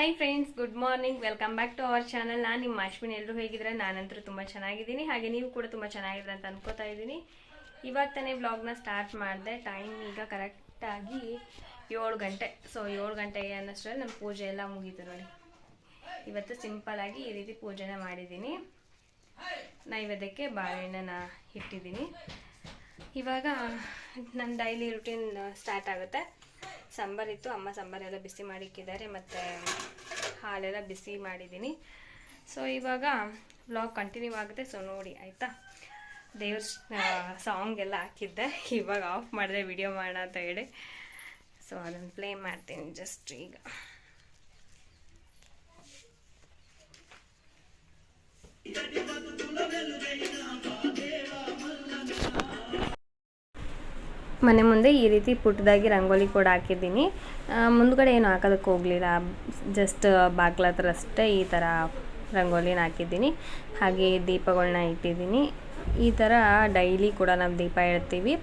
Hi friends good morning welcome back to our channel ನಾನು ನಿಮ್ಮ ಅಶ್ವಿನಿ. ಎಲ್ಲರೂ ಹೇಗಿದ್ರೆ ನಾನಂತರೂ ತುಂಬ ಚೆನ್ನಾಗಿದ್ದೀನಿ. ಹಾಗೆ ನೀವು ಕೂಡ ತುಂಬ ಚೆನ್ನಾಗಿದ್ರೆ ಅಂತ ಅನ್ಕೋತಾ ಇದ್ದೀನಿ. ಇವಾಗ ತಾನೇ ವ್ಲಾಗ್ನ ಸ್ಟಾರ್ಟ್ ಮಾಡಿದೆ. ಟೈಮ್ ಈಗ ಕರೆಕ್ಟಾಗಿ ಏಳು ಗಂಟೆ. ಸೊ ಏಳು ಗಂಟೆ ಅನ್ನೋಷ್ಟರಲ್ಲಿ ನಮ್ಮ ಪೂಜೆ ಎಲ್ಲ ಮುಗೀತು ನೋಡಿ. ಇವತ್ತು ಸಿಂಪಲಾಗಿ ಈ ರೀತಿ ಪೂಜೆನ ಮಾಡಿದ್ದೀನಿ. ನೈವೇದ್ಯಕ್ಕೆ ಬಾಳೆಹಣ್ಣನ ಇಟ್ಟಿದ್ದೀನಿ. ಇವಾಗ ನನ್ನ ಡೈಲಿ ರುಟೀನ್ ಸ್ಟಾರ್ಟ್ ಆಗುತ್ತೆ. ಸಾಂಬಾರಿತ್ತು, ಅಮ್ಮ ಸಾಂಬಾರೆಲ್ಲ ಬಿಸಿ ಮಾಡಿಕ್ಕಿದ್ದಾರೆ, ಮತ್ತು ಹಾಲೆಲ್ಲ ಬಿಸಿ ಮಾಡಿದ್ದೀನಿ. ಸೊ ಇವಾಗ ಬ್ಲಾಗ್ ಕಂಟಿನ್ಯೂ ಆಗುತ್ತೆ ಸೊ ನೋಡಿ, ಆಯಿತಾ? ದೇವ್ರ ಸಾಂಗ್ ಎಲ್ಲ ಹಾಕಿದ್ದೆ. ಇವಾಗ ಆಫ್ ಮಾಡಿದೆ ವಿಡಿಯೋ ಮಾಡೋಣ ಅಂತ ಹೇಳಿ. ಸೊ ಅದನ್ನು ಪ್ಲೇ ಮಾಡ್ತೀನಿ ಜಸ್ಟ್ ಈಗ. ಮನೆ ಮುಂದೆ ಈ ರೀತಿ ಪುಟ್ಟದಾಗಿ ರಂಗೋಲಿ ಕೂಡ ಹಾಕಿದ್ದೀನಿ. ಮುಂದ್ಗಡೆ ಏನು ಹಾಕೋದಕ್ಕೆ ಹೋಗಲಿಲ್ಲ. ಜಸ್ಟ್ ಬಾಗ್ಲ ಹತ್ರ ಅಷ್ಟೇ ಈ ಥರ ರಂಗೋಲಿನ ಹಾಕಿದ್ದೀನಿ. ಹಾಗೆ ದೀಪಗಳನ್ನ ಇಟ್ಟಿದ್ದೀನಿ. ಈ ಥರ ಡೈಲಿ ಕೂಡ ನಾವು ದೀಪ ಇಡ್ತೀವಿ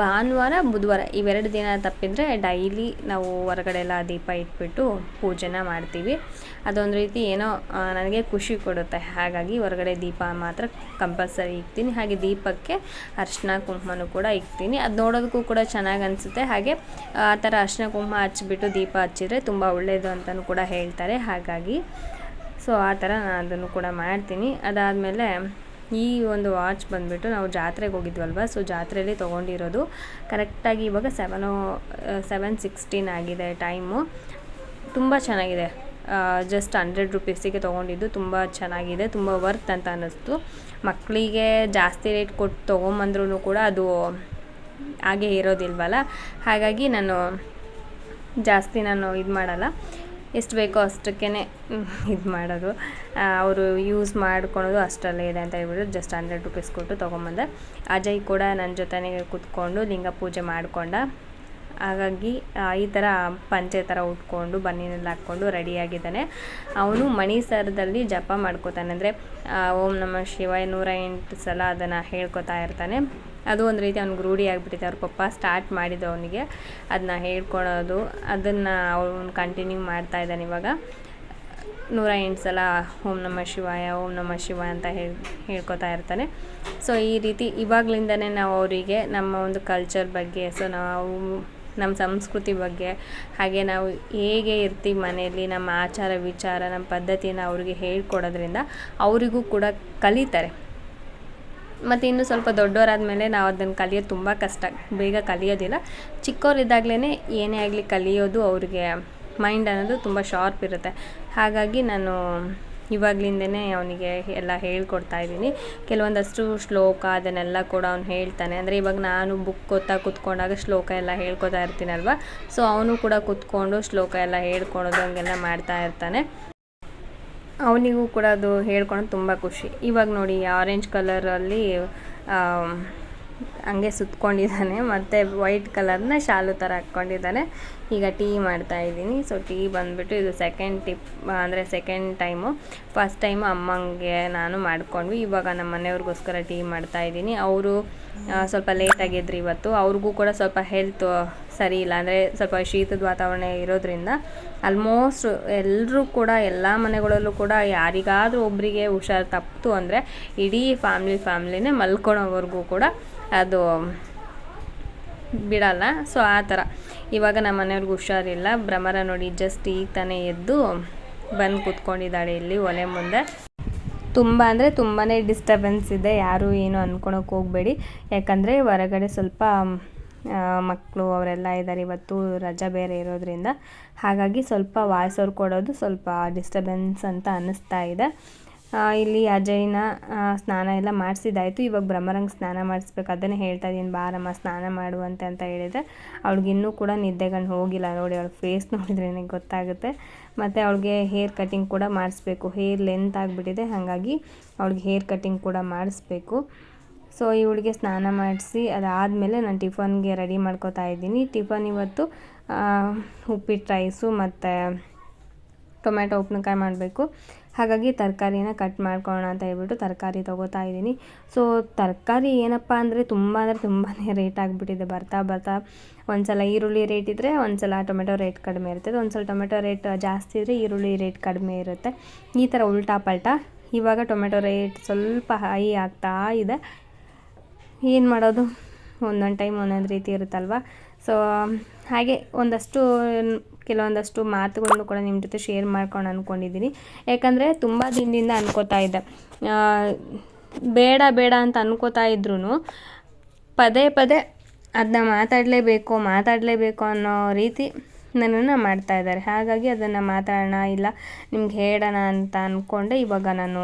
ಭಾನುವಾರ, ಬುಧವಾರ ಇವೆರಡು ದಿನ ತಪ್ಪಿದರೆ ಡೈಲಿ ನಾವು ಹೊರಗಡೆ ಎಲ್ಲ ದೀಪ ಇಟ್ಬಿಟ್ಟು ಪೂಜೆನ ಮಾಡ್ತೀವಿ. ಅದೊಂದು ರೀತಿ ಏನೋ ನನಗೆ ಖುಷಿ ಕೊಡುತ್ತೆ. ಹಾಗಾಗಿ ಹೊರಗಡೆ ದೀಪ ಮಾತ್ರ ಕಂಪಲ್ಸರಿ ಇಕ್ತೀನಿ ಹಾಗೆ ದೀಪಕ್ಕೆ ಅರ್ಶಿನ ಕುಂಕುಮನೂ ಕೂಡ ಇಕ್ತೀನಿ ಅದು ನೋಡೋದಕ್ಕೂ ಕೂಡ ಚೆನ್ನಾಗಿ ಅನಿಸುತ್ತೆ. ಹಾಗೆ, ಆ ಥರ ಅರ್ಶಿನ ಕುಂಕುಮ ಹಚ್ಚಿಬಿಟ್ಟು ದೀಪ ಹಚ್ಚಿದ್ರೆ ತುಂಬ ಒಳ್ಳೆಯದು ಅಂತಲೂ ಕೂಡ ಹೇಳ್ತಾರೆ. ಹಾಗಾಗಿ, ಸೊ ಆ ಥರ ನಾನು ಅದನ್ನು ಕೂಡ ಮಾಡ್ತೀನಿ. ಅದಾದಮೇಲೆ ಈ ಒಂದು ವಾಚ್ ಬಂದುಬಿಟ್ಟು ನಾವು ಜಾತ್ರೆಗೆ ಹೋಗಿದ್ವಲ್ವ? ಸೊ ಜಾತ್ರೆಯಲ್ಲಿ ತೊಗೊಂಡಿರೋದು ಕರೆಕ್ಟಾಗಿ ಇವಾಗ ಸೆವೆನ್ ಸೆವೆನ್ ಸಿಕ್ಸ್ಟೀನ್ ಆಗಿದೆ ಟೈಮು ತುಂಬ ಚೆನ್ನಾಗಿದೆ. ಜಸ್ಟ್ ಹಂಡ್ರೆಡ್ ರುಪೀಸಿಗೆ ತೊಗೊಂಡಿದ್ದು ತುಂಬ ಚೆನ್ನಾಗಿದೆ, ತುಂಬ ವರ್ತ್ ಅಂತ ಅನ್ನಿಸ್ತು. ಮಕ್ಕಳಿಗೆ ಜಾಸ್ತಿ ರೇಟ್ ಕೊಟ್ಟು ತೊಗೊಂಬಂದ್ರೂ ಕೂಡ ಅದು ಹಾಗೆ ಇರೋದಿಲ್ವಲ್ಲ? ಹಾಗಾಗಿ ನಾನು ಜಾಸ್ತಿ ನಾನು ಇದು ಮಾಡಲ್ಲ ಎಷ್ಟು ಬೇಕೋ ಅಷ್ಟಕ್ಕೇ ಇದು ಮಾಡೋರು ಅವರು ಯೂಸ್ ಮಾಡ್ಕೊಳೋದು ಅಷ್ಟರಲ್ಲೇ ಇದೆ ಅಂತ ಹೇಳ್ಬಿಟ್ಟು ಜಸ್ಟ್ ಹಂಡ್ರೆಡ್ ರುಪೀಸ್ ಕೊಟ್ಟು ತೊಗೊಂಬಂದೆ. ಅಜಯ್ ಕೂಡ ನನ್ನ ಜೊತೆನೇ ಕೂತ್ಕೊಂಡು ಲಿಂಗ ಪೂಜೆ ಮಾಡಿಕೊಂಡ. ಹಾಗಾಗಿ ಈ ಥರ ಪಂಚೆ ಥರ ಉಟ್ಕೊಂಡು, ಬನ್ನಿನಲ್ಲಿ ಹಾಕ್ಕೊಂಡು ರೆಡಿಯಾಗಿದ್ದಾನೆ. ಅವನು ಮಣಿ ಸರದಲ್ಲಿ ಜಪ ಮಾಡ್ಕೋತಾನೆ. ಅಂದರೆ ಓಂ ನಮ ಶಿವಾಯ ನೂರ ಎಂಟು ಸಲ ಅದನ್ನು ಹೇಳ್ಕೊತಾ ಇರ್ತಾನೆ. ಅದು ಒಂದು ರೀತಿ ಅವ್ನಿಗೆ ರೂಢಿ ಆಗಿಬಿಟ್ಟಿದೆ. ಅವ್ರ ಪಪ್ಪ ಸ್ಟಾರ್ಟ್ ಮಾಡಿದ್ದು ಅವನಿಗೆ. ಅದನ್ನ ಹೇಳ್ಕೊಳೋದು, ಅದನ್ನು ಅವನು ಕಂಟಿನ್ಯೂ ಮಾಡ್ತಾ ಇದ್ದಾನೆ ಇವಾಗ. ನೂರ ಎಂಟು ಸಲ ಓಂ ನಮ ಶಿವಾಯ, ಓಂ ನಮ ಶಿವಾಯ ಅಂತ ಹೇಳಿ, ಹೇಳ್ಕೊತಾ ಇರ್ತಾನೆ. ಸೊ ಈ ರೀತಿ ಇವಾಗಲಿಂದನೇ ನಾವು ಅವರಿಗೆ ನಮ್ಮ ಒಂದು ಕಲ್ಚರ್ ಬಗ್ಗೆ ಸೊ ನಾವು ನಮ್ಮ ಸಂಸ್ಕೃತಿ ಬಗ್ಗೆ, ಹಾಗೆ ನಾವು ಹೇಗೆ ಇರ್ತೀವಿ ಮನೆಯಲ್ಲಿ, ನಮ್ಮ ಆಚಾರ ವಿಚಾರ, ನಮ್ಮ ಪದ್ಧತಿಯನ್ನು ಅವ್ರಿಗೆ ಹೇಳ್ಕೊಡೋದ್ರಿಂದ ಅವರಿಗೂ ಕೂಡ ಕಲಿತಾರೆ. ಮತ್ತು ಇನ್ನು ಸ್ವಲ್ಪ ದೊಡ್ಡವರಾದ ಮೇಲೆ ನಾವು ಅದನ್ನು ಕಲಿಯೋದು ತುಂಬ ಕಷ್ಟ. ಬೇಗ ಕಲಿಯೋದಿಲ್ಲ. ಚಿಕ್ಕವರಿದ್ದಾಗಲೇ ಏನೇ ಆಗಲಿ ಕಲಿಯೋದು ಅವ್ರಿಗೆ ಮೈಂಡ್ ಅನ್ನೋದು ತುಂಬ ಶಾರ್ಪ್ ಇರುತ್ತೆ. ಹಾಗಾಗಿ ನಾನು ಇವಾಗಲಿಂದನೇ ಅವನಿಗೆ ಎಲ್ಲ ಹೇಳ್ಕೊಡ್ತಾ ಇದ್ದೀನಿ. ಕೆಲವೊಂದಷ್ಟು ಶ್ಲೋಕ ಅದನ್ನೆಲ್ಲ ಕೂಡ ಅವ್ನು ಹೇಳ್ತಾನೆ. ಅಂದರೆ ಇವಾಗ ನಾನು ಬುಕ್ ಓದ್ತಾ ಕೂತ್ಕೊಂಡಾಗ ಶ್ಲೋಕ ಎಲ್ಲ ಹೇಳ್ಕೊತಾ ಇರ್ತೀನಲ್ವ? ಸೊ ಅವನು ಕೂಡ ಕೂತ್ಕೊಂಡು ಶ್ಲೋಕ ಎಲ್ಲ ಹೇಳ್ಕೊಳೋದು ಹಂಗೆಲ್ಲ ಮಾಡ್ತಾ ಇರ್ತಾನೆ. ಅವನಿಗೂ ಕೂಡ ಅದು ಹೇಳ್ಕೊಂಡು ತುಂಬ ಖುಷಿ. ಇವಾಗ ನೋಡಿ ಆರೆಂಜ್ ಕಲರಲ್ಲಿ ಹಂಗೆ ಸುತ್ಕೊಂಡಿದ್ದಾನೆ. ಮತ್ತು ವೈಟ್ ಕಲರ್ನ ಶಾಲು ಥರ ಹಾಕ್ಕೊಂಡಿದ್ದಾನೆ. ಈಗ ಟೀ ಮಾಡ್ತಾ ಇದ್ದೀನಿ. ಸೊ ಟೀ ಬಂದುಬಿಟ್ಟು ಇದು ಸೆಕೆಂಡ್ ಟಿಪ್ ಅಂದರೆ ಸೆಕೆಂಡ್ ಟೈಮು ಫಸ್ಟ್ ಟೈಮು ಅಮ್ಮಂಗೆ ನಾನು ಮಾಡ್ಕೊಂಡ್ವಿ. ಇವಾಗ ನಮ್ಮ ಮನೆಯವ್ರಿಗೋಸ್ಕರ ಟೀ ಮಾಡ್ತಾ ಇದ್ದೀನಿ. ಅವರು ಸ್ವಲ್ಪ ಲೇಟಾಗಿದ್ರು ಇವತ್ತು. ಅವ್ರಿಗೂ ಕೂಡ ಸ್ವಲ್ಪ ಹೆಲ್ತ್ ಸರಿ ಇಲ್ಲ. ಅಂದರೆ ಸ್ವಲ್ಪ ಶೀತದ ವಾತಾವರಣ ಇರೋದ್ರಿಂದ ಆಲ್ಮೋಸ್ಟ್ ಎಲ್ಲರೂ ಕೂಡ, ಎಲ್ಲ ಮನೆಗಳಲ್ಲೂ ಕೂಡ ಯಾರಿಗಾದರೂ ಒಬ್ಬರಿಗೆ ಹುಷಾರು ತಪ್ಪಿತು ಅಂದರೆ ಇಡೀ ಫ್ಯಾಮ್ಲಿ ಫ್ಯಾಮ್ಲಿನೇ ಮಲ್ಕೊಳೋವರೆಗೂ ಕೂಡ ಅದು ಬಿಡಲ್ಲ. ಸೊ ಆ ಥರ. ಇವಾಗ ನಮ್ಮ ಮನೆಯವ್ರಿಗೆ ಹುಷಾರಿಲ್ಲ. ಭ್ರಮರ ನೋಡಿ ಜಸ್ಟ್ ಈಗ ತಾನೇ ಎದ್ದು ಬಂದು ಕೂತ್ಕೊಂಡಿದ್ದಾಳೆ ಇಲ್ಲಿ ಒಲೆ ಮುಂದೆ. ತುಂಬ ಅಂದರೆ ತುಂಬಾ ಡಿಸ್ಟರ್ಬೆನ್ಸ್ ಇದೆ. ಯಾರು ಏನು ಅಂದ್ಕೊಳಕ್ಕೆ ಹೋಗಬೇಡಿ. ಯಾಕಂದರೆ ಹೊರಗಡೆ ಸ್ವಲ್ಪ ಮಕ್ಕಳು ಅವರೆಲ್ಲ ಇದ್ದಾರೆ. ಇವತ್ತು ರಜಾ ಬೇರೆ ಇರೋದ್ರಿಂದ. ಹಾಗಾಗಿ ಸ್ವಲ್ಪ ವಾಯ್ಸ್ ಅವ್ರು ಕೊಡೋದು ಸ್ವಲ್ಪ ಡಿಸ್ಟರ್ಬೆನ್ಸ್ ಅಂತ ಅನ್ನಿಸ್ತಾ ಇದೆ. ಇಲ್ಲಿ ಅಜಯ್ನ ಸ್ನಾನ ಎಲ್ಲ ಮಾಡಿಸಿದ್ದಾಯಿತು. ಇವಾಗ ಬ್ರಹ್ಮರಂಗ ಸ್ನಾನ ಮಾಡಿಸ್ಬೇಕು ಅದನ್ನೇ ಹೇಳ್ತಾ ಇದ್ದೀನಿ ಬಾರಮ್ಮ, ಸ್ನಾನ ಮಾಡುವಂತೆ ಅಂತ ಹೇಳಿದರೆ ಇನ್ನೂ ಕೂಡ ನಿದ್ದೆಗಣ್ಣು ಹೋಗಿಲ್ಲ ನೋಡಿ. ಅವಳ ಫೇಸ್ ನೋಡಿದ್ರೆ ನನಗೆ ಗೊತ್ತಾಗುತ್ತೆ. ಮತ್ತು ಅವಳಿಗೆ ಹೇರ್ ಕಟಿಂಗ್ ಕೂಡ ಮಾಡಿಸ್ಬೇಕು. ಹೇರ್ ಲೆಂತ್ ಆಗಿಬಿಟ್ಟಿದೆ. ಹಾಗಾಗಿ ಅವಳಿಗೆ ಹೇರ್ ಕಟಿಂಗ್ ಕೂಡ ಮಾಡಿಸ್ಬೇಕು. ಸೊ ಇವಳಿಗೆ ಸ್ನಾನ ಮಾಡಿಸಿ ಅದಾದಮೇಲೆ ನಾನು ಟಿಫನ್ಗೆ ರೆಡಿ ಮಾಡ್ಕೋತಾ ಇದ್ದೀನಿ. ಟಿಫನ್ ಇವತ್ತು ಉಪ್ಪಿಟ್ಟು ರೈಸು ಮತ್ತು ಟೊಮೆಟೊ ಉಪ್ಪಿನಕಾಯಿ ಮಾಡಬೇಕು. ಹಾಗಾಗಿ ತರಕಾರಿನ ಕಟ್ ಮಾಡ್ಕೊಳ್ಳೋಣ ಅಂತ ಹೇಳ್ಬಿಟ್ಟು ತರಕಾರಿ ತೊಗೋತಾ ಇದ್ದೀನಿ. ಸೊ ತರಕಾರಿ ಏನಪ್ಪ ಅಂದರೆ ತುಂಬ ಅಂದರೆ ತುಂಬಾ ರೇಟ್ ಆಗಿಬಿಟ್ಟಿದೆ. ಬರ್ತಾ ಬರ್ತಾ ಒಂದು ಸಲ ಈರುಳ್ಳಿ ರೇಟ್ ಇದ್ದರೆ ಒಂದು ಸಲ ಟೊಮೆಟೊ ರೇಟ್ ಕಡಿಮೆ ಇರುತ್ತೆ. ಒಂದು ಸಲ ಟೊಮೆಟೊ ರೇಟ್ ಜಾಸ್ತಿ ಇದ್ದರೆ ಈರುಳ್ಳಿ ರೇಟ್ ಕಡಿಮೆ ಇರುತ್ತೆ. ಈ ಥರ ಉಲ್ಟಾ ಪಲ್ಟಾ ಇವಾಗ ಟೊಮೆಟೊ ರೇಟ್ ಸ್ವಲ್ಪ ಹೈ ಆಗ್ತಾ ಇದೆ. ಏನು ಮಾಡೋದು? ಒಂದೊಂದು ಟೈಮ್ ಒಂದೊಂದು ರೀತಿ ಇರುತ್ತಲ್ವ? ಸೊ ಹಾಗೆ ಒಂದಷ್ಟು ಕೆಲವೊಂದಷ್ಟು ಮಾತುಗಳನ್ನು ಕೂಡ ನಿಮ್ಮ ಜೊತೆ ಶೇರ್ ಮಾಡ್ಕೊಂಡು ಅಂದ್ಕೊಂಡಿದ್ದೀನಿ ಯಾಕಂದರೆ ತುಂಬ ದಿನದಿಂದ ಅನ್ಕೋತಾ ಇದ್ದೆ. ಬೇಡ ಬೇಡ ಅಂತ ಅನ್ಕೋತಾ ಇದ್ರೂ ಪದೇ ಪದೇ ಅದನ್ನ ಮಾತಾಡಲೇಬೇಕು ಮಾತಾಡಲೇಬೇಕು ಅನ್ನೋ ರೀತಿ ನನ್ನನ್ನು ಮಾಡ್ತಾ ಇದ್ದಾರೆ. ಹಾಗಾಗಿ ಅದನ್ನು ಮಾತಾಡೋಣ ಇಲ್ಲ, ನಿಮ್ಗೆ ಹೇಳೋಣ ಅಂತ ಅಂದ್ಕೊಂಡೆ ಇವಾಗ ನಾನು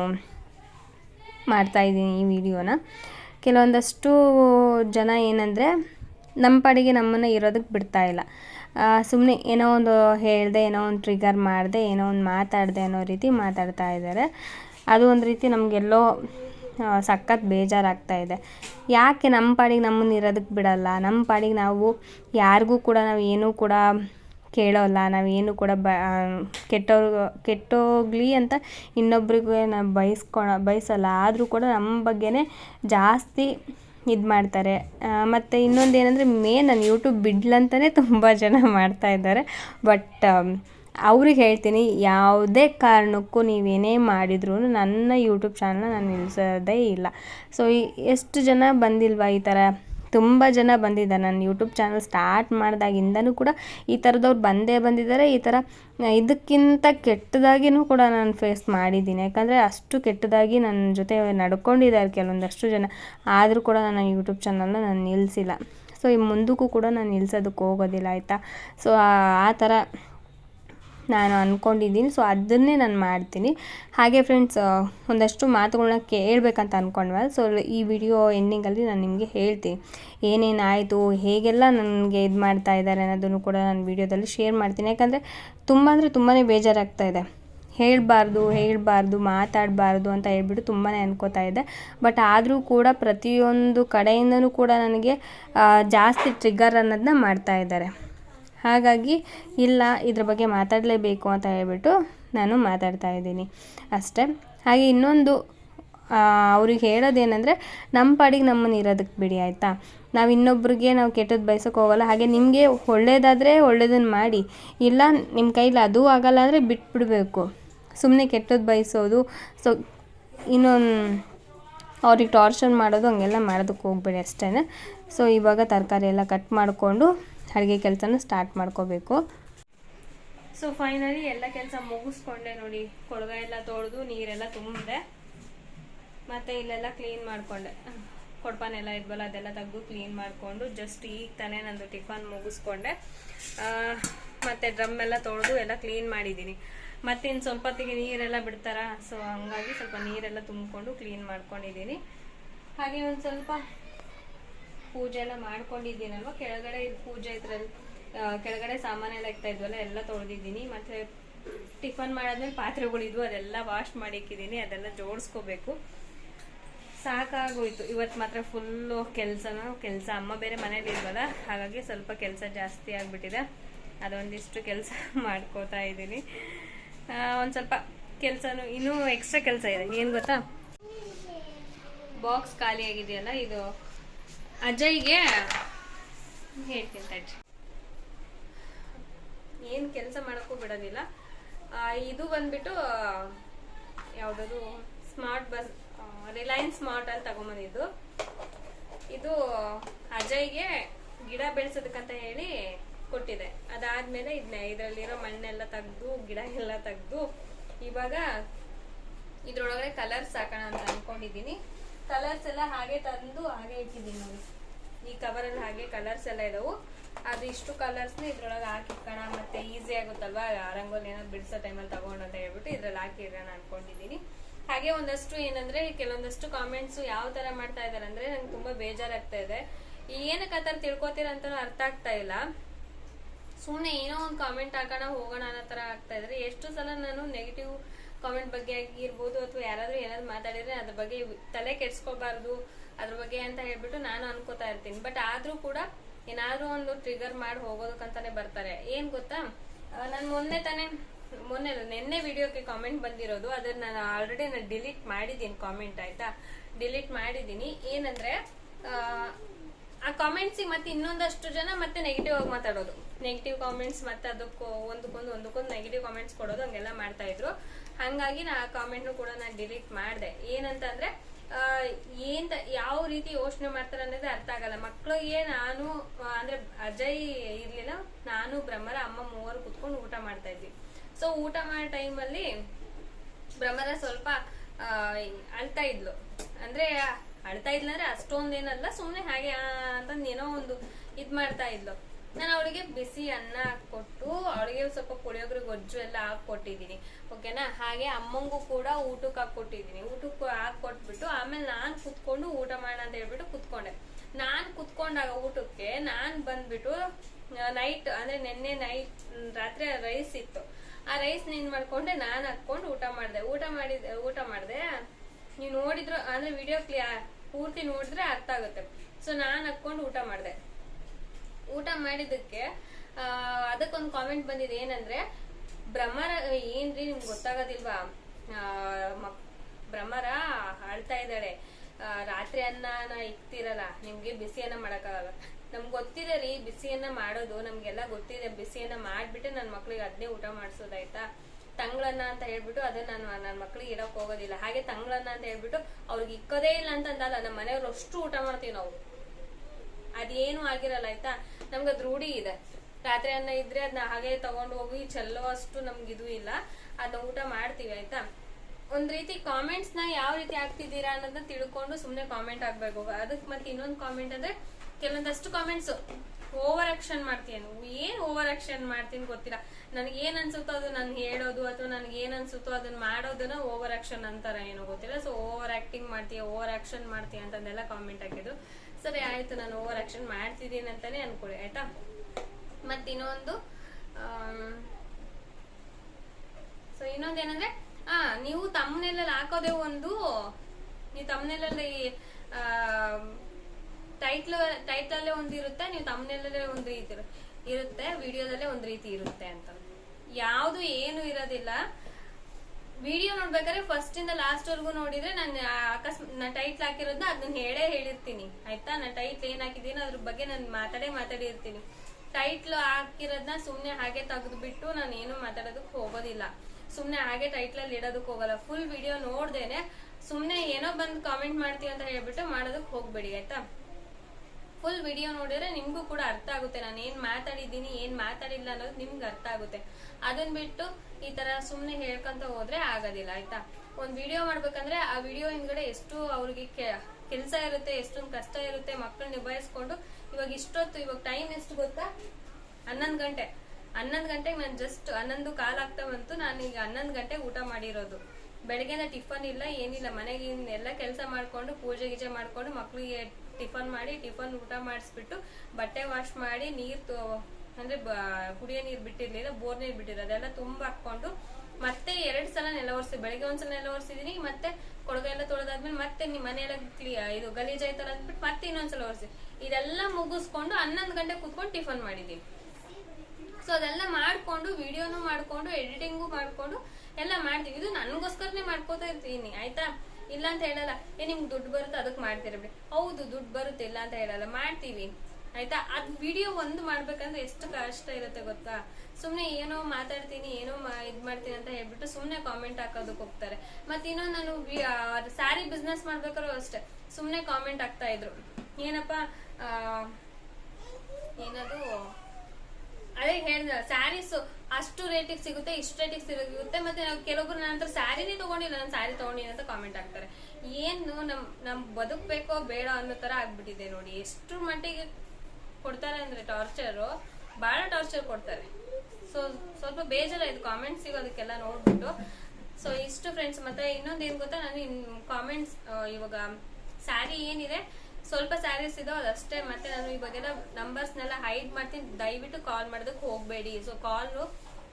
ಮಾಡ್ತಾಯಿದ್ದೀನಿ ಈ ವಿಡಿಯೋನ. ಕೆಲವೊಂದಷ್ಟು ಜನ ಏನಂದರೆ ನಮ್ಮ ಪಾಡಿಗೆ ನಮ್ಮನ್ನು ಇರೋದಕ್ಕೆ ಬಿಡ್ತಾ ಇಲ್ಲ. ಸುಮ್ಮನೆ ಏನೋ ಒಂದು ಹೇಳಿದೆ, ಏನೋ ಒಂದು ಟ್ರಿಗರ್ ಮಾಡಿದೆ, ಏನೋ ಒಂದು ಮಾತಾಡಿದೆ ಅನ್ನೋ ರೀತಿ ಮಾತಾಡ್ತಾ ಇದ್ದಾರೆ. ಅದು ಒಂದು ರೀತಿ ನಮಗೆಲ್ಲೋ ಸಖತ್ ಬೇಜಾರಾಗ್ತಾ ಇದೆ. ಯಾಕೆ ನಮ್ಮ ಪಾಡಿಗೆ ನಮ್ಮನ್ನು ಇರೋದಕ್ಕೆ ಬಿಡಲ್ಲ? ನಮ್ಮ ಪಾಡಿಗೆ ನಾವು ಯಾರಿಗೂ ಕೂಡ ನಾವು ಏನೂ ಕೂಡ ಕೇಳೋಲ್ಲ. ನಾವೇನು ಕೂಡ ಬ ಕೆಟ್ಟವ್ರು ಕೆಟ್ಟೋಗ್ಲಿ ಅಂತ ಇನ್ನೊಬ್ರಿಗೆ ನಾವು ಬಯಸ್ಕೊಳ, ಬಯಸಲ್ಲ. ಆದರೂ ಕೂಡ ನಮ್ಮ ಬಗ್ಗೆನೇ ಜಾಸ್ತಿ ಇದು ಮಾಡ್ತಾರೆ. ಮತ್ತು ಇನ್ನೊಂದು ಏನಂದರೆ ಮೇನ್ ನಾನು ಯೂಟ್ಯೂಬ್ ಬಿಡ್ಲಂತಲೇ ತುಂಬ ಜನ ಮಾಡ್ತಾ ಇದ್ದಾರೆ. ಬಟ್ ಅವ್ರಿಗೆ ಹೇಳ್ತೀನಿ, ಯಾವುದೇ ಕಾರಣಕ್ಕೂ ನೀವೇನೇ ಮಾಡಿದ್ರೂ ನನ್ನ ಯೂಟ್ಯೂಬ್ ಚಾನಲ್ನ ನಾನು ನಿಲ್ಲಿಸೋದೇ ಇಲ್ಲ. ಸೊ ಎಷ್ಟು ಜನ ಬಂದಿಲ್ವಾ ಈ ಥರ ತುಂಬ ಜನ ಬಂದಿದ್ದಾರೆ. ನನ್ನ ಯೂಟ್ಯೂಬ್ ಚಾನಲ್ ಸ್ಟಾರ್ಟ್ ಮಾಡಿದಾಗಿಂದನೂ ಕೂಡ ಈ ಥರದವ್ರು ಬಂದೇ ಬಂದಿದ್ದಾರೆ. ಈ ಥರ ಇದಕ್ಕಿಂತ ಕೆಟ್ಟದಾಗಿನೂ ಕೂಡ ನಾನು ಫೇಸ್ ಮಾಡಿದ್ದೀನಿ. ಯಾಕಂದರೆ ಅಷ್ಟು ಕೆಟ್ಟದಾಗಿ ನನ್ನ ಜೊತೆ ನಡ್ಕೊಂಡಿದ್ದಾರೆ ಕೆಲವೊಂದಷ್ಟು ಜನ. ಆದರೂ ಕೂಡ ನನ್ನ ಯೂಟ್ಯೂಬ್ ಚಾನಲ್ನ ನಾನು ನಿಲ್ಲಿಸಿಲ್ಲ ಸೊ ಈ ಮುಂದಕ್ಕೂ ಕೂಡ ನಾನು ನಿಲ್ಸೋದಕ್ಕೆ ಹೋಗೋದಿಲ್ಲ, ಆಯಿತಾ? ಸೊ ಆ ಥರ ನಾನು ಅಂದ್ಕೊಂಡಿದ್ದೀನಿ ಸೊ ಅದನ್ನೇ ನಾನು ಮಾಡ್ತೀನಿ. ಹಾಗೆ ಫ್ರೆಂಡ್ಸ್ ಒಂದಷ್ಟು ಮಾತುಗಳನ್ನ ಕೇಳಬೇಕಂತ ಅಂದ್ಕೊಂಡ್ವಲ್ಲ ಸೊ ಈ ವಿಡಿಯೋ ಎಂಡಿಂಗಲ್ಲಿ ನಾನು ನಿಮಗೆ ಹೇಳ್ತೀನಿ. ಏನೇನಾಯಿತು ಹೇಗೆಲ್ಲ ನನಗೆ ಇದು ಮಾಡ್ತಾ ಇದ್ದಾರೆ ಅನ್ನೋದನ್ನು ಕೂಡ ನಾನು ವಿಡಿಯೋದಲ್ಲಿ ಶೇರ್ ಮಾಡ್ತೀನಿ. ಯಾಕಂದರೆ ತುಂಬ ಅಂದರೆ ತುಂಬಾ ಬೇಜಾರಾಗ್ತಾ ಇದೆ. ಹೇಳಬಾರ್ದು ಹೇಳಬಾರ್ದು, ಮಾತಾಡಬಾರ್ದು ಅಂತ ಹೇಳ್ಬಿಟ್ಟು ತುಂಬಾ ಅನ್ಕೋತಾ ಇದ್ದೆ ಬಟ್ ಆದರೂ ಕೂಡ ಪ್ರತಿಯೊಂದು ಕಡೆಯಿಂದನೂ ಕೂಡ ನನಗೆ ಜಾಸ್ತಿ ಟ್ರಿಗರ್ ಅನ್ನೋದನ್ನ ಮಾಡ್ತಾ ಇದ್ದಾರೆ. ಹಾಗಾಗಿ ಇಲ್ಲ, ಇದ್ರ ಬಗ್ಗೆ ಮಾತಾಡಲೇಬೇಕು ಅಂತ ಹೇಳ್ಬಿಟ್ಟು ನಾನು ಮಾತಾಡ್ತಾ ಇದ್ದೀನಿ. ಅಷ್ಟೇ. ಹಾಗೆ ಇನ್ನೊಂದು ಅವ್ರಿಗೆ ಹೇಳೋದೇನೆಂದರೆ ನಮ್ಮ ಪಾಡಿಗೆ ನಮ್ಮನ್ನು ಇರೋದಕ್ಕೆ ಬಿಡಿ, ಆಯಿತಾ? ನಾವು ಇನ್ನೊಬ್ರಿಗೆ ನಾವು ಕೆಟ್ಟದ್ದು ಬಯಸೋಕೆ ಹೋಗಲ್ಲ. ಹಾಗೆ ನಿಮಗೆ ಒಳ್ಳೇದಾದರೆ ಒಳ್ಳೇದನ್ನು ಮಾಡಿ. ಇಲ್ಲ ನಿಮ್ಮ ಕೈಲಿ ಅದೂ ಆಗಲ್ಲ ಅಂದರೆ ಬಿಟ್ಬಿಡಬೇಕು. ಸುಮ್ಮನೆ ಕೆಟ್ಟದ್ದು ಬಯಸೋದು, ಸೊ, ಇನ್ನೊಂದು, ಅವ್ರಿಗೆ ಟಾರ್ಚರ್ ಮಾಡೋದು ಹಂಗೆಲ್ಲ ಮಾಡೋದಕ್ಕೆ ಹೋಗ್ಬೇಡಿ ಅಷ್ಟೇ ಸೊ, ಇವಾಗ ತರಕಾರಿ ಎಲ್ಲ ಕಟ್ ಮಾಡಿಕೊಂಡು ಅಡುಗೆ ಕೆಲಸನ ಸ್ಟಾರ್ಟ್ ಮಾಡ್ಕೋಬೇಕು. ಸೊ ಫೈನಲಿ ಎಲ್ಲ ಕೆಲಸ ಮುಗಿಸ್ಕೊಂಡೆ ನೋಡಿ. ಕೊಳಗ ಎಲ್ಲ ತೊಳೆದು ನೀರೆಲ್ಲ ತುಂಬಿದೆ. ಮತ್ತೆ ಇಲ್ಲೆಲ್ಲ ಕ್ಲೀನ್ ಮಾಡಿಕೊಂಡೆ. ಕೊಡ್ಪಾನೆಲ್ಲ ಇದ್ವಲ್ಲ, ಅದೆಲ್ಲ ತೆಗೆದು ಕ್ಲೀನ್ ಮಾಡಿಕೊಂಡು ಜಸ್ಟ್ ಈಗ ತಾನೇ ನಂದು ಟಿಫನ್ ಮುಗಿಸ್ಕೊಂಡೆ. ಮತ್ತೆ ಡ್ರಮ್ ಎಲ್ಲ ತೊಳೆದು ಎಲ್ಲ ಕ್ಲೀನ್ ಮಾಡಿದ್ದೀನಿ. ಮತ್ತೆ ಇನ್ನು ಸ್ವಲ್ಪ ನೀರೆಲ್ಲ ಬಿಡ್ತಾರ? ಸೊ ಹಂಗಾಗಿ ಸ್ವಲ್ಪ ನೀರೆಲ್ಲ ತುಂಬಿಕೊಂಡು ಕ್ಲೀನ್ ಮಾಡ್ಕೊಂಡಿದ್ದೀನಿ. ಹಾಗೆ ಒಂದು ಸ್ವಲ್ಪ ಪೂಜೆ ಎಲ್ಲ ಮಾಡ್ಕೊಂಡಿದ್ದೀನಲ್ವ? ಕೆಳಗಡೆ ಪೂಜೆ ಇದ್ರಲ್ಲಿ ಕೆಳಗಡೆ ಸಾಮಾನೆಲ್ಲ ಇಕ್ತಾ ಇದ್ವಲ್ಲ, ಎಲ್ಲ ತೊಳೆದಿದ್ದೀನಿ. ಮತ್ತೆ ಟಿಫನ್ ಮಾಡಾದ್ಮೇಲೆ ಪಾತ್ರೆಗಳಿದ್ವು, ಅದೆಲ್ಲ ವಾಶ್ ಮಾಡಿಕ್ಕಿದ್ದೀನಿ, ಅದೆಲ್ಲ ಜೋಡಿಸ್ಕೋಬೇಕು. ಸಾಕಾಗೋಯ್ತು. ಇವತ್ತು ಮಾತ್ರ ಫುಲ್ಲು ಕೆಲಸನೂ, ಕೆಲಸ ಅಮ್ಮ ಬೇರೆ ಮನೇಲಿ ಇಲ್ವಲ್ಲ, ಹಾಗಾಗಿ ಸ್ವಲ್ಪ ಕೆಲಸ ಜಾಸ್ತಿ ಆಗಿಬಿಟ್ಟಿದೆ. ಅದೊಂದಿಷ್ಟು ಕೆಲಸ ಮಾಡ್ಕೋತಾ ಇದ್ದೀನಿ. ಒಂದು ಸ್ವಲ್ಪ ಕೆಲಸನೂ, ಇನ್ನೂ ಎಕ್ಸ್ಟ್ರಾ ಕೆಲಸ ಇದೆ. ಏನು ಗೊತ್ತಾ? ಬಾಕ್ಸ್ ಖಾಲಿಯಾಗಿದೆಯಲ್ಲ, ಇದು ಅಜಯ್ಗೆ ಹೇಳ್ತೀನಿ ಏನು ಕೆಲಸ ಮಾಡೋಕ್ಕೂ ಬಿಡೋದಿಲ್ಲ. ಇದು ಬಂದ್ಬಿಟ್ಟು ಯಾವುದಾದ್ರು ಸ್ಮಾರ್ಟ್ ಬಸ್ ರಿಲಯನ್ಸ್ ಸ್ಮಾರ್ಟ್ ಅಲ್ಲಿ ತಗೊಂಬಂದಿದ್ದು. ಇದು, ಅಜಯ್ಗೆ ಗಿಡ ಬೆಳೆಸೋದಕ್ಕಂತ ಹೇಳಿ ಕೊಟ್ಟಿದೆ. ಅದಾದ್ಮೇಲೆ ಇದನ್ನ ಇದರಲ್ಲಿರೋ ಮಣ್ಣೆಲ್ಲ ತೆಗ್ದು, ಗಿಡ ಎಲ್ಲ ತೆಗ್ದು, ಇವಾಗ ಇದ್ರೊಳಗಡೆ ಕಲರ್ಸ್ ಹಾಕೋಣ ಅಂತ ಅನ್ಕೊಂಡಿದ್ದೀನಿ. ಕಲರ್ಸ್ ಎಲ್ಲ ಹಾಗೆ ತಂದು ಹಾಗೆ ಇಟ್ಟಿದ್ದೀನಿ ನೋಡಿ. ಈ ಕವರಲ್ಲಿ ಹಾಗೆ ಕಲರ್ಸ್ ಎಲ್ಲ ಇದಾವು. ಅದು ಇಷ್ಟು ಕಲರ್ಸ್ನ ಇದ್ರೊಳಗೆ ಹಾಕಿಕ್ಕೋಣ ಮತ್ತೆ ಈಸಿ ಆಗುತ್ತಲ್ವಾ? ರಂಗೋಲಿ ಏನಾದ್ರು ಬಿಡಿಸೋ ಟೈಮಲ್ಲಿ ತಗೊಂಡು ಅಂತ ಹೇಳ್ಬಿಟ್ಟು ಇದ್ರಲ್ಲಿ ಹಾಕಿ ಇಡೋಣ ಅನ್ಕೊಂಡಿದ್ದೀನಿ. ಹಾಗೆ ಒಂದಷ್ಟು ಏನಂದ್ರೆ, ಕೆಲವೊಂದಷ್ಟು ಕಾಮೆಂಟ್ಸ್ ಯಾವ ತರ ಮಾಡ್ತಾ ಇದಾರೆ ಅಂದ್ರೆ ನಂಗೆ ತುಂಬಾ ಬೇಜಾರಾಗ್ತಾ ಇದೆ. ಏನಕ್ಕೆ ಆ ಥರ ತಿಳ್ಕೊತೀರ ಅಂತ ಅರ್ಥ ಆಗ್ತಾ ಇಲ್ಲ. ಸುಮ್ಮನೆ ಏನೋ ಒಂದು ಕಾಮೆಂಟ್ ಹಾಕೋಣ, ಹೋಗೋಣ ಅನ್ನೋ ಥರ ಆಗ್ತಾ ಇದ್ರೆ, ಎಷ್ಟು ಸಲ ನಾನು ನೆಗೆಟಿವ್ ಕಾಮೆಂಟ್ ಬಗ್ಗೆ ಆಗಿರ್ಬೋದು ಅಥವಾ ಯಾರಾದರೂ ಏನಾದ್ರು ಮಾತಾಡಿದ್ರೆ ಅದ್ರ ಬಗ್ಗೆ ತಲೆ ಕೆಡ್ಸ್ಕೋಬಾರ್ದು ಅದ್ರ ಬಗ್ಗೆ ಅಂತ ಹೇಳ್ಬಿಟ್ಟು ನಾನು ಅನ್ಕೋತಾ ಇರ್ತೀನಿ. ಬಟ್ ಆದ್ರೂ ಕೂಡ ಏನಾದ್ರೂ ಒಂದು ಟ್ರಿಗರ್ ಮಾಡಿ ಹೋಗೋದಕ್ಕಂತಾನೆ ಬರ್ತಾರೆ. ಏನು ಗೊತ್ತಾ? ನಾನು ಮೊನ್ನೆ ತಾನೇ ಮೊನ್ನೆ ನಿನ್ನೆ ವಿಡಿಯೋಕ್ಕೆ ಕಾಮೆಂಟ್ ಬಂದಿರೋದು. ಅದನ್ನ ನಾನು ಆಲ್ರೆಡಿ ನಾನು ಡಿಲೀಟ್ ಮಾಡಿದ್ದೀನಿ ಕಾಮೆಂಟ್ ಆಯ್ತಾ? ಡಿಲೀಟ್ ಮಾಡಿದ್ದೀನಿ. ಏನಂದ್ರೆ ಆ, ಕಾಮೆಂಟ್ಸಿಗೆ ಕಾಮೆಂಟ್ಸ್ ಮತ್ತೆ ಇನ್ನೊಂದಷ್ಟು ಜನ ಮತ್ತೆ ನೆಗೆಟಿವ್ ಆಗಿ ಮಾತಾಡೋದು. ನೆಗೆಟಿವ್ ಕಾಮೆಂಟ್ಸ್ ಮತ್ತೆ ಅದಕ್ಕೂ ಒಂದಕ್ಕೊಂದು ಒಂದಕ್ಕೊಂದು ನೆಗೆಟಿವ್ ಕಾಮೆಂಟ್ಸ್ ಕೊಡೋದು ಹಂಗೆಲ್ಲ ಮಾಡ್ತಾ ಇದ್ರು. ಹಂಗಾಗಿ ನಾ ಆ ಕಾಮೆಂಟ್ನು ಕೂಡ ನಾನು ಡಿಲೀಟ್ ಮಾಡಿದೆ. ಏನಂತಂದ್ರೆ ಏನ್ ಯಾವ ರೀತಿ ಯೋಚನೆ ಮಾಡ್ತಾರೆ ಅನ್ನೋದೇ ಅರ್ಥ ಆಗಲ್ಲ. ಮಕ್ಳಿಗೆ ನಾನು, ಅಂದ್ರೆ ಅಜಯ್ ಇರ್ಲಿಲ್ಲ, ನಾನು ಬ್ರಹ್ಮರ ಅಮ್ಮ ಮೂವರು ಕುತ್ಕೊಂಡು ಊಟ ಮಾಡ್ತಾ ಇದ್ವಿ. ಸೊ ಊಟ ಮಾಡೋ ಟೈಮಲ್ಲಿ ಬ್ರಹ್ಮರ ಸ್ವಲ್ಪ ಅಳ್ತಾ ಇದ್ಲು. ಅಂದ್ರೆ, ಅಳ್ತಾ ಇದ್ಲಂದ್ರೆ ಅಷ್ಟೊಂದೇನಲ್ಲ, ಸುಮ್ನೆ ಹಾಗೆ ಅಂತ ಏನೋ ಒಂದು ಇದ್ ಮಾಡ್ತಾ ಇದ್ಲು. ನಾನು ಅವಳಿಗೆ ಬಿಸಿ ಅನ್ನ ಹಾಕ್ಕೊಟ್ಟು ಅವಳಿಗೆ ಸ್ವಲ್ಪ ಪುಳಿಯೋಗರೆ, ಗೊಜ್ಜು ಎಲ್ಲ ಹಾಕೊಟ್ಟಿದ್ದೀನಿ ಓಕೆನಾ ಹಾಗೆ ಅಮ್ಮಂಗೂ ಕೂಡ ಊಟಕ್ಕೆ ಹಾಕೊಟ್ಟಿದ್ದೀನಿ ಊಟಕ್ಕೆ ಹಾಕೊಟ್ಬಿಟ್ಟು ಆಮೇಲೆ ನಾನು ಕುತ್ಕೊಂಡು ಊಟ ಮಾಡೋಣ ಅಂತ ಹೇಳ್ಬಿಟ್ಟು ಕುತ್ಕೊಂಡೆ. ನಾನು ಕುತ್ಕೊಂಡಾಗ ಊಟಕ್ಕೆ ನಾನು ಬಂದ್ಬಿಟ್ಟು ನೈಟ್ ಅಂದ್ರೆ ನಿನ್ನೆ ನೈಟ್ ರಾತ್ರಿ ರೈಸ್ ಇತ್ತು. ಆ ರೈಸ್ ನಿನ್ ಮಾಡ್ಕೊಂಡೆ? ನಾನು ಹಾಕೊಂಡು ಊಟ ಮಾಡಿದೆ. ಊಟ ಮಾಡಿದ, ಊಟ ಮಾಡಿದೆ. ನೀವು ನೋಡಿದ್ರು, ಅಂದ್ರೆ ವಿಡಿಯೋ ಕ್ಲಿಯರ್ ಪೂರ್ತಿ ನೋಡಿದ್ರೆ ಅರ್ಥ ಆಗುತ್ತೆ. ಸೊ ನಾನು ಹಾಕೊಂಡು ಊಟ ಮಾಡ್ದೆ. ಊಟ ಮಾಡಿದಕ್ಕೆ ಅದಕ್ಕೊಂದು ಕಾಮೆಂಟ್ ಬಂದಿದೆ. ಏನಂದ್ರೆ, ಭ್ರಮರ, ಏನ್ರಿ ನಿಮ್ಗೆ ಗೊತ್ತಾಗೋದಿಲ್ವಾ? ಭ್ರಮರ ಆಳ್ತಾ ಇದ್ದಾಳೆ. ರಾತ್ರಿ ಅನ್ನನ ಇಕ್ತಿರಲ್ಲ, ನಿಮ್ಗೆ ಬಿಸಿಯನ್ನ ಮಾಡಕ್ಕಾಗಲ್ಲ. ನಮ್ಗೆ ಗೊತ್ತಿದೆ ರೀ, ಬಿಸಿಯನ್ನ ಮಾಡೋದು, ನಮ್ಗೆಲ್ಲ ಗೊತ್ತಿದೆ. ಬಿಸಿಯನ್ನ ಮಾಡ್ಬಿಟ್ಟು ನನ್ನ ಮಕ್ಳಿಗೆ ಅದನ್ನೇ ಊಟ ಮಾಡಿಸೋದಾಯ್ತಾ? ತಂಗ್ಳನ್ನ ಅಂತ ಹೇಳ್ಬಿಟ್ಟು ಅದನ್ನ ನಾನು ನನ್ನ ಮಕ್ಳಿಗೆ ಇಡಕ್ ಹೋಗೋದಿಲ್ಲ. ಹಾಗೆ ತಂಗ್ಳನ್ನ ಅಂತ ಹೇಳ್ಬಿಟ್ಟು ಅವ್ರಿಗೆ ಇಕ್ಕೋದೇ ಇಲ್ಲ ಅಂತಂದಲ್ಲ ನಮ್ಮ ಮನೆಯವ್ರು ಅಷ್ಟು ಊಟ ಮಾಡ್ತೀವಿ ನಾವು. ಅದೇನು ಆಗಿರಲ್ಲ, ಆಯ್ತಾ? ನಮ್ಗೆ ಅದ್ ರೂಢಿ ಇದೆ. ರಾತ್ರಿ ಅನ್ನ ಇದ್ರೆ ಅದನ್ನ ಹಾಗೆ ತಗೊಂಡು ಹೋಗಿ ಚೆಲ್ಲೋ ಅಷ್ಟು ನಮ್ಗೆ ಇದು ಇಲ್ಲ. ಅದನ್ನ ಊಟ ಮಾಡ್ತೀವಿ, ಆಯ್ತಾ? ಒಂದ್ ರೀತಿ ಕಾಮೆಂಟ್ಸ್ನ ಯಾವ ರೀತಿ ಆಗ್ತಿದ್ದೀರಾ ಅನ್ನೋದನ್ನ ತಿಳ್ಕೊಂಡು ಸುಮ್ನೆ ಕಾಮೆಂಟ್ ಆಗ್ಬೇಕು ಅದಕ್ಕೆ ಮತ್ತೆ ಇನ್ನೊಂದು ಕಾಮೆಂಟ್ ಅಂದ್ರೆ ಕೆಲವೊಂದಷ್ಟು ಕಾಮೆಂಟ್ಸ್ ಓವರ್ ಆಕ್ಷನ್ ಮಾಡ್ತೀನಿ. ಏನ್ ಓವರ್ ಆಕ್ಷನ್ ಮಾಡ್ತೀನಿ ಗೊತ್ತಿಲ್ಲ. ನನಗೆ ಏನ್ ಅನ್ಸುತ್ತೋ ಅದು ನಾನು ಹೇಳೋದು ಅಥವಾ ನನಗೆ ಏನ್ ಅನ್ಸುತ್ತೋ ಅದನ್ನ ಮಾಡೋದನ್ನ ಓವರ್ ಆಕ್ಷನ್ ಅಂತಾರ ಏನೋ ಗೊತ್ತಿಲ್ಲ. ಸೊ ಓವರ್ ಆಕ್ಟಿಂಗ್ ಮಾಡ್ತೀಯ ಓವರ್ ಆಕ್ಷನ್ ಮಾಡ್ತೀಯ ಅಂತಂದೆಲ್ಲ ಕಾಮೆಂಟ್ ಹಾಕಿದ್ರು ಆಯ್ತು, ನಾನು ಓವರ್ ಆಕ್ಷನ್ ಮಾಡ್ತಿದ್ದೀನಿ ಅಂತಾನೆ ಅನ್ಕೊಳ್ಳಿ, ಆಯ್ತಾ? ಮತ್ತೆ ಇನ್ನೊಂದು ಸೊ ಇನ್ನೊಂದೇನಂದ್ರೆ, ಆ, ನೀವು ತಮ್ಮನೆಲ್ಲ ಹಾಕೋದೇ ಒಂದು, ನೀವು ತಮ್ಮನೆಲ್ಲಲ್ಲಿ ಟೈಟ್ಲ್ ಟೈಟಲ್ಲೇ ಒಂದು ಇರುತ್ತೆ, ನೀವು ತಮ್ಮನೆಲ್ಲೇ ಒಂದು ರೀತಿ ಇರುತ್ತೆ ವಿಡಿಯೋದಲ್ಲೇ ಒಂದು ರೀತಿ ಇರುತ್ತೆ ಅಂತ. ಯಾವುದು ಏನು ಇರೋದಿಲ್ಲ ವಿಡಿಯೋ ನೋಡ್ಬೇಕಾದ್ರೆ ಫಸ್ಟ್ ಇಂದ ಲಾಸ್ಟ್ ವರ್ಗು ನೋಡಿದ್ರೆ ನಾನು ಅಕಸ್ಮಾತ್ ನಾ ಟೈಟ್ಲ್ ಹಾಕಿರೋದ್ನ ಅದನ್ನ ಹೇಳೇ ಹೇಳಿರ್ತೀನಿ. ಆಯ್ತಾ? ನಾ ಟೈಟ್ಲ್ ಏನ್ ಹಾಕಿದೀನಿ ಅದ್ರ ಬಗ್ಗೆ ನಾನು ಮಾತಾಡೇ ಮಾತಾಡಿರ್ತೀನಿ. ಟೈಟ್ಲ್ ಹಾಕಿರೋದ್ನ ಸುಮ್ನೆ ಹಾಗೆ ತೆಗೆದ್ಬಿಟ್ಟು ನಾನು ಏನು ಮಾತಾಡೋದಕ್ಕೆ ಹೋಗೋದಿಲ್ಲ. ಸುಮ್ನೆ ಹಾಗೆ ಟೈಟ್ಲ್ ಅಲ್ಲಿ ಹೋಗಲ್ಲ. ಫುಲ್ ವಿಡಿಯೋ ನೋಡ್ದೇನೆ ಸುಮ್ನೆ ಏನೋ ಬಂದು ಕಾಮೆಂಟ್ ಮಾಡ್ತೀವಿ ಅಂತ ಹೇಳ್ಬಿಟ್ಟು ಮಾಡೋದಕ್ಕೆ ಹೋಗ್ಬೇಡಿ, ಆಯ್ತಾ? ಫುಲ್ ವಿಡಿಯೋ ನೋಡಿದ್ರೆ ನಿಮ್ಗೂ ಕೂಡ ಅರ್ಥ ಆಗುತ್ತೆ. ನಾನು ಏನ್ ಮಾತಾಡಿದ್ದೀನಿ, ಏನ್ ಮಾತಾಡಿಲ್ಲ ಅನ್ನೋದು ನಿಮ್ಗೆ ಅರ್ಥ ಆಗುತ್ತೆ. ಅದನ್ನ ಬಿಟ್ಟು ಈ ತರ ಸುಮ್ನೆ ಹೇಳ್ಕೊಂತ ಹೋದ್ರೆ ಆಗೋದಿಲ್ಲ, ಆಯ್ತಾ? ಒಂದ್ ವಿಡಿಯೋ ಮಾಡ್ಬೇಕಂದ್ರೆ ಆ ವಿಡಿಯೋ ಹಿಂದ್ಗಡೆ ಎಷ್ಟು ಅವ್ರಿಗೆ ಕೆಲಸ ಇರುತ್ತೆ, ಎಷ್ಟೊಂದು ಕಷ್ಟ ಇರುತ್ತೆ ಮಕ್ಕಳು ನಿಭಾಯಿಸ್ಕೊಂಡು ಇವಾಗ ಇಷ್ಟೊತ್ತು, ಇವಾಗ ಟೈಮ್ ಎಷ್ಟು ಗೊತ್ತಾ? ಹನ್ನೊಂದು ಗಂಟೆ. ಹನ್ನೊಂದು ಗಂಟೆಗೆ ನಾನು ಜಸ್ಟ್ ಹನ್ನೊಂದು ಕಾಲ್ ಆಗ್ತಾ ಬಂತು. ನಾನು ಈಗ ಹನ್ನೊಂದು ಗಂಟೆಗೆ ಊಟ ಮಾಡಿರೋದು. ಬೆಳಗ್ಗೆನ ಟಿಫನ್ ಇಲ್ಲ, ಏನಿಲ್ಲ. ಮನೆಗೆ ಎಲ್ಲ ಕೆಲಸ ಮಾಡ್ಕೊಂಡು, ಪೂಜೆ ಗೀಜೆ ಮಾಡ್ಕೊಂಡು ಮಕ್ಳಿಗೆ ಟಿಫನ್ ಮಾಡಿ, ಟಿಫನ್ ಊಟ ಮಾಡಿಸ್ಬಿಟ್ಟು ಬಟ್ಟೆ ವಾಶ್ ಮಾಡಿ ನೀರು ಅಂದ್ರೆ ಕುಡಿಯೋ ನೀರು ಬಿಟ್ಟಿರ್ಲಿಲ್ಲ, ಬೋರ್ ನೀರು ಬಿಟ್ಟಿರ ಅದೆಲ್ಲ ತುಂಬಾ ಹಾಕೊಂಡು ಮತ್ತೆ ಎರಡ್ ಸಲ ನೆಲ ಒರೆಸಿ, ಬೆಳಗ್ಗೆ ಒಂದ್ಸಲ ನೆಲ ಒರೆಸಿದೀನಿ, ಮತ್ತೆ ಕೊಡಗೆ ಎಲ್ಲ ತೊಳೆದಾದ್ಮೇಲೆ ಮತ್ತೆ ನಿಮ್ ಮನೆಯೆಲ್ಲ ಕ್ಲಿಯರ್ ಇದು ಗಲೀಜ್ ಆಯ್ತಲ್ಲ ಅಂದ್ಬಿಟ್ಟು ಮತ್ತೆ ಇನ್ನೊಂದ್ಸಲ ಒರೆಸಿ. ಇದೆಲ್ಲ ಮುಗಿಸ್ಕೊಂಡು ಹನ್ನೊಂದು ಗಂಟೆ ಕುತ್ಕೊಂಡು ಟಿಫನ್ ಮಾಡಿದೀನಿ. ಸೊ ಅದೆಲ್ಲ ಮಾಡ್ಕೊಂಡು, ವಿಡಿಯೋನು ಮಾಡ್ಕೊಂಡು, ಎಡಿಟಿಂಗು ಮಾಡ್ಕೊಂಡು ಎಲ್ಲ ಮಾಡ್ತೀವಿ. ಇದು ನನಗೋಸ್ಕರನೇ ಮಾಡ್ಕೋತಾ ಇರ್ತೀನಿ, ಆಯ್ತಾ? ಇಲ್ಲ ಅಂತ ಹೇಳಲ್ಲ. ಏ, ನಿಮ್ಗೆ ದುಡ್ಡು ಬರುತ್ತೆ ಅದಕ್ಕೆ ಮಾಡ್ತೀರ ಹೌದು, ದುಡ್ಡು ಬರುತ್ತೆ, ಇಲ್ಲ ಅಂತ ಹೇಳಲ್ಲ. ಮಾಡ್ತೀವಿ. ಆಯ್ತಾ? ಅದ್ ವಿಡಿಯೋ ಒಂದು ಮಾಡ್ಬೇಕಂದ್ರೆ ಎಷ್ಟು ಕಷ್ಟ ಇರುತ್ತೆ ಗೊತ್ತಾ? ಸುಮ್ನೆ ಏನೋ ಮಾತಾಡ್ತೀನಿ, ಏನೋ ಇದ್ ಮಾಡ್ತೀನಿ ಅಂತ ಹೇಳ್ಬಿಟ್ಟು ಸುಮ್ನೆ ಕಾಮೆಂಟ್ ಹಾಕೋದಕ್ಕೆ ಹೋಗ್ತಾರೆ. ಮತ್ತೆ ಇನ್ನೊಂದು ನಾನು ಸ್ಯಾರಿ ಬಿಸ್ನೆಸ್ ಮಾಡ್ಬೇಕಾದ್ರೂ ಅಷ್ಟೇ. ಸುಮ್ನೆ ಕಾಮೆಂಟ್ ಹಾಕ್ತಾ ಇದ್ರು. ಏನಪ್ಪ? ಏನದು? ಅದೇ ಹೇಳಿದ ಸ್ಯಾರೀಸ್ ಅಷ್ಟು ರೇಟಿಗೆ ಸಿಗುತ್ತೆ, ಇಷ್ಟು ರೇಟಿಗೆ ಸಿಗುತ್ತೆ, ಮತ್ತೆ ನಾವು ಕೆಲವೊಬ್ರು ನನ್ನ ಹತ್ರ ಸ್ಯಾರಿನೇ ತಗೊಂಡಿಲ್ಲ, ನಾನು ಸ್ಯಾರಿ ತಗೊಂಡಿಲ್ಲ ಅಂತ ಕಾಮೆಂಟ್ ಹಾಕ್ತಾರೆ. ಏನು ನಮ್ ನಮ್ ಬದುಕ್ಬೇಕೋ ಬೇಡ ಅನ್ನೋ ತರ ಆಗ್ಬಿಟ್ಟಿದೆ ನೋಡಿ. ಎಷ್ಟು ಮಟ್ಟಿಗೆ ಕೊಡ್ತಾರೆ ಅಂದ್ರೆ ಟಾರ್ಚರು ಬಹಳ ಟಾರ್ಚರ್ ಕೊಡ್ತಾರೆ. ಸೊ ಸ್ವಲ್ಪ ಬೇಜಾರಾಯ್ತು ಕಾಮೆಂಟ್ಸ್ ಸಿಗೋದಕ್ಕೆಲ್ಲ ನೋಡ್ಬಿಟ್ಟು. ಸೊ ಇಷ್ಟು ಫ್ರೆಂಡ್ಸ್ ಮತ್ತೆ ಇನ್ನೊಂದು ಏನ್ ಗೊತ್ತಾ, ನಾನು ಕಾಮೆಂಟ್ಸ್ ಇವಾಗ ಸ್ಯಾರಿ ಏನಿದೆ ಸ್ವಲ್ಪ ಸ್ಯಾರೀಸ್ ಇದೋ ಅದಷ್ಟೇ. ಮತ್ತೆ ನಾನು ಇವಾಗೆಲ್ಲ ನಂಬರ್ಸ್ನೆಲ್ಲ ಹೈಡ್ ಮಾಡ್ತೀನಿ. ದಯವಿಟ್ಟು ಕಾಲ್ ಮಾಡೋದಕ್ಕೆ ಹೋಗಬೇಡಿ. ಸೊ ಕಾಲ್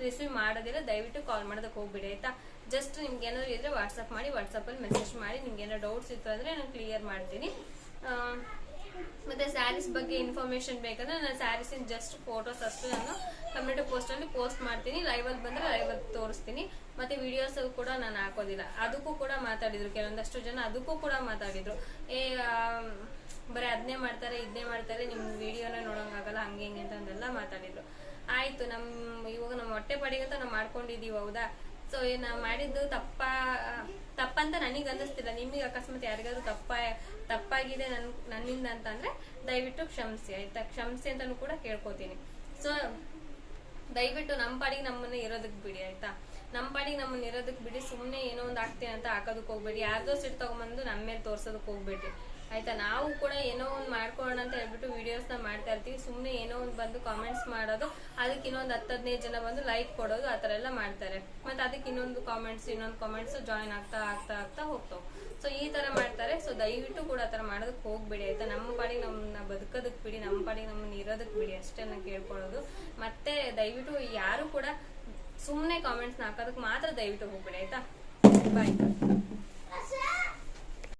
ರಿಸೀವ್ ಮಾಡೋದಿಲ್ಲ, ದಯವಿಟ್ಟು ಕಾಲ್ ಮಾಡೋದಕ್ಕೆ ಹೋಗ್ಬೇಡಿ, ಆಯ್ತಾ? ಜಸ್ಟ್ ನಿಮ್ಗೆ ಏನಾದ್ರು ಇದ್ರೆ ವಾಟ್ಸಪ್ ಮಾಡಿ ವಾಟ್ಸಪ್ಪಲ್ಲಿ ಮೆಸೇಜ್ ಮಾಡಿ, ನಿಮ್ಗೆ ಏನಾದ್ರು ಡೌಟ್ಸ್ ಇತ್ತು ಅಂದರೆ ನಾನು ಕ್ಲಿಯರ್ ಮಾಡ್ತೀನಿ. ಮತ್ತೆ ಸ್ಯಾರೀಸ್ ಬಗ್ಗೆ ಇನ್ಫಾರ್ಮೇಶನ್ ಬೇಕಂದ್ರೆ ನಾನು ಸ್ಯಾರೀಸಿನ ಜಸ್ಟ್ ಫೋಟೋಸ್ ಅಷ್ಟು ನಾನು ಕಮ್ಯುನಿಟಿ ಪೋಸ್ಟಲ್ಲಿ ಪೋಸ್ಟ್ ಮಾಡ್ತೀನಿ. ಲೈವಲ್ಲಿ ಬಂದರೆ ಲೈವಲ್ಲಿ ತೋರಿಸ್ತೀನಿ. ಮತ್ತು ವಿಡಿಯೋಸ್ ಕೂಡ ನಾನು ಹಾಕೋದಿಲ್ಲ. ಅದಕ್ಕೂ ಕೂಡ ಮಾತಾಡಿದ್ರು. ಕೆಲವೊಂದಷ್ಟು ಜನ ಅದಕ್ಕೂ ಕೂಡ ಮಾತಾಡಿದ್ರು. ಏ ಬರೀ ಅದನ್ನೇ ಮಾಡ್ತಾರೆ ಇದನ್ನೇ ಮಾಡ್ತಾರೆ ನಿಮ್ಮ ವಿಡಿಯೋನ ನೋಡೋಂಗಾಗಲ್ಲ ಹಂಗೆ ಹಿಂಗೆ ಅಂತ ಅಂದೆಲ್ಲ ಮಾತಾಡಿದ್ರು. ಆಯ್ತು ನಮ್ಮ ಇವಾಗ ನಮ್ಮ ಹೊಟ್ಟೆ ಪಡಿಗಂತ ನಾವು ಮಾಡ್ಕೊಂಡಿದೀವಿ ಹೌದಾ? ಸೊ ನಾವು ಮಾಡಿದ್ದು ತಪ್ಪ, ತಪ್ಪಂತ ನನಗೆ ಅನ್ನಿಸ್ತಿಲ್ಲ ನಿಮಗೆ ಅಕಸ್ಮಾತ್ ಯಾರಿಗಾದ್ರೂ ತಪ್ಪ, ತಪ್ಪಾಗಿದೆ ನನ್, ನನ್ನಿಂದ ಅಂತ ಅಂದ್ರೆ ದಯವಿಟ್ಟು ಕ್ಷಮಿಸಿ, ಆಯ್ತಾ? ಕ್ಷಮಿಸಿ ಅಂತಾನು ಕೂಡ ಕೇಳ್ಕೊತೀನಿ. ಸೊ ದಯವಿಟ್ಟು ನಮ್ಮ ಪಾಡಿಗೆ ನಮ್ಮನ್ನ ಇರೋದಕ್ಕೆ ಬಿಡಿ, ಆಯ್ತಾ? ನಮ್ಮ ಪಾಡಿಗೆ ನಮ್ಮನ್ನ ಇರೋದಕ್ಕೆ ಬಿಡಿ ಸುಮ್ಮನೆ ಏನೋ ಒಂದು ಆಗ್ತೀನಿ ಅಂತ ಹಾಕೋದಕ್ಕೆ ಹೋಗ್ಬೇಡಿ. ಯಾರ್ದೋ ಸಿಟ್ಟು ತಗೊಂಬಂದು ನಮ್ಮ ಮೇಲೆ ತೋರ್ಸೋದಕ್ಕೆ ಹೋಗ್ಬೇಡಿ. ಆಯ್ತಾ, ನಾವು ಕೂಡ ಏನೋ ಒಂದು ಮಾಡ್ಕೊಳ್ಳೋಣ ಅಂತ ಹೇಳ್ಬಿಟ್ಟು ವಿಡಿಯೋಸ್ನ ಮಾಡ್ತಾ ಇರ್ತೀವಿ. ಸುಮ್ಮನೆ ಏನೋ ಒಂದು ಬಂದು ಕಾಮೆಂಟ್ಸ್ ಮಾಡೋದು, ಅದಕ್ಕೆ ಇನ್ನೊಂದು ಹತ್ತು ಹದಿನೈದು ಜನ ಬಂದು ಲೈಕ್ ಕೊಡೋದು, ಆ ಥರ ಎಲ್ಲ ಮಾಡ್ತಾರೆ. ಮತ್ತು ಅದಕ್ಕೆ ಇನ್ನೊಂದು ಕಾಮೆಂಟ್ಸ್ ಇನ್ನೊಂದು ಕಾಮೆಂಟ್ಸ್ ಜಾಯಿನ್ ಆಗ್ತಾ ಆಗ್ತಾ ಆಗ್ತಾ ಹೋಗ್ತಾವೆ. ಸೊ ಈ ಥರ ಮಾಡ್ತಾರೆ. ಸೊ ದಯವಿಟ್ಟು ಕೂಡ ಆ ಥರ ಮಾಡೋದಕ್ಕೆ ಹೋಗ್ಬೇಡಿ, ಆಯಿತಾ? ನಮ್ಮ ಪಾಡಿಗೆ ನಮ್ಮನ್ನ ಬದುಕೋದಕ್ಕೆ ಬಿಡಿ, ನಮ್ಮ ಪಾಡಿಗೆ ನಮ್ಮನ್ನ ಇರೋದಕ್ಕೆ ಬಿಡಿ, ಅಷ್ಟೇ ನಾನು ಕೇಳ್ಕೊಳ್ಳೋದು. ಮತ್ತೆ ದಯವಿಟ್ಟು ಯಾರು ಕೂಡ ಸುಮ್ಮನೆ ಕಾಮೆಂಟ್ಸ್ನ ಹಾಕೋದಕ್ಕೆ ಮಾತ್ರ ದಯವಿಟ್ಟು ಹೋಗ್ಬೇಡಿ, ಆಯ್ತಾ? ಬಾಯ್